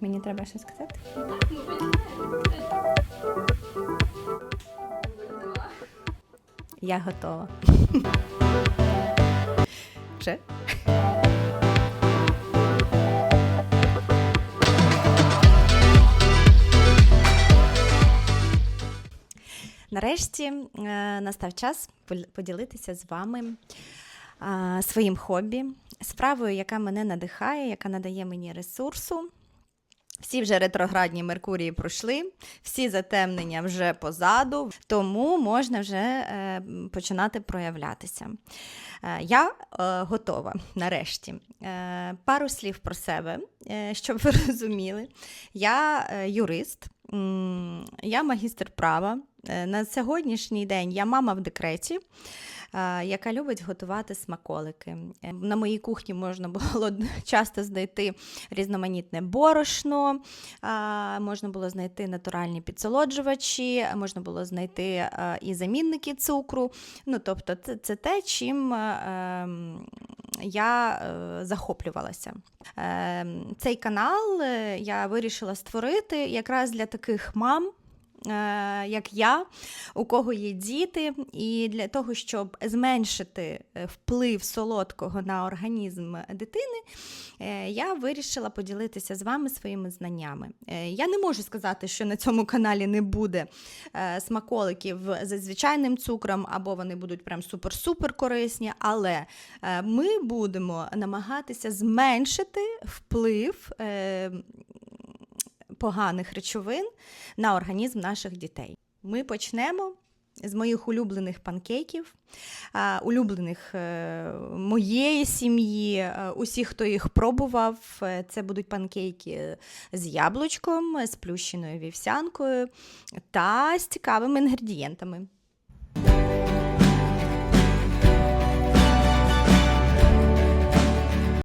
Мені треба щось сказати? Я готова. Вже? Нарешті е, настав час поділитися з вами своїм хобі, справою, яка мене надихає, яка надає мені ресурсу. Всі вже ретроградні Меркурії пройшли, всі затемнення вже позаду, тому можна вже е, починати проявлятися. Е, я е, готова нарешті. Е, пару слів про себе, е, щоб ви розуміли. Я е, юрист, м, я магістр права. Е, на сьогоднішній день я мама в декреті. е, Яка любить готувати смаколики. Е, На моїй кухні можна було часто знайти різноманітне борошно, можна було знайти натуральні підсолоджувачі, можна було знайти і замінники цукру. Ну, тобто, це, це те, чим ем, я захоплювалася. Е, Цей канал я вирішила створити якраз для таких мам. Е, Як я, у кого є діти, і для того, щоб зменшити е, вплив солодкого на організм дитини, е, я вирішила поділитися з вами своїми знаннями. Я не можу сказати, що на цьому каналі не буде смаколиків з звичайним цукром, або вони будуть прям супер-супер корисні, але ми будемо намагатися зменшити вплив. Поганих речовин на організм наших дітей. Ми почнемо з моїх улюблених панкейків, улюблених е, моєї сім'ї, е, усіх, хто їх пробував. Е, Це будуть панкейки з яблучком, з плющеною вівсянкою та з цікавими інгредієнтами.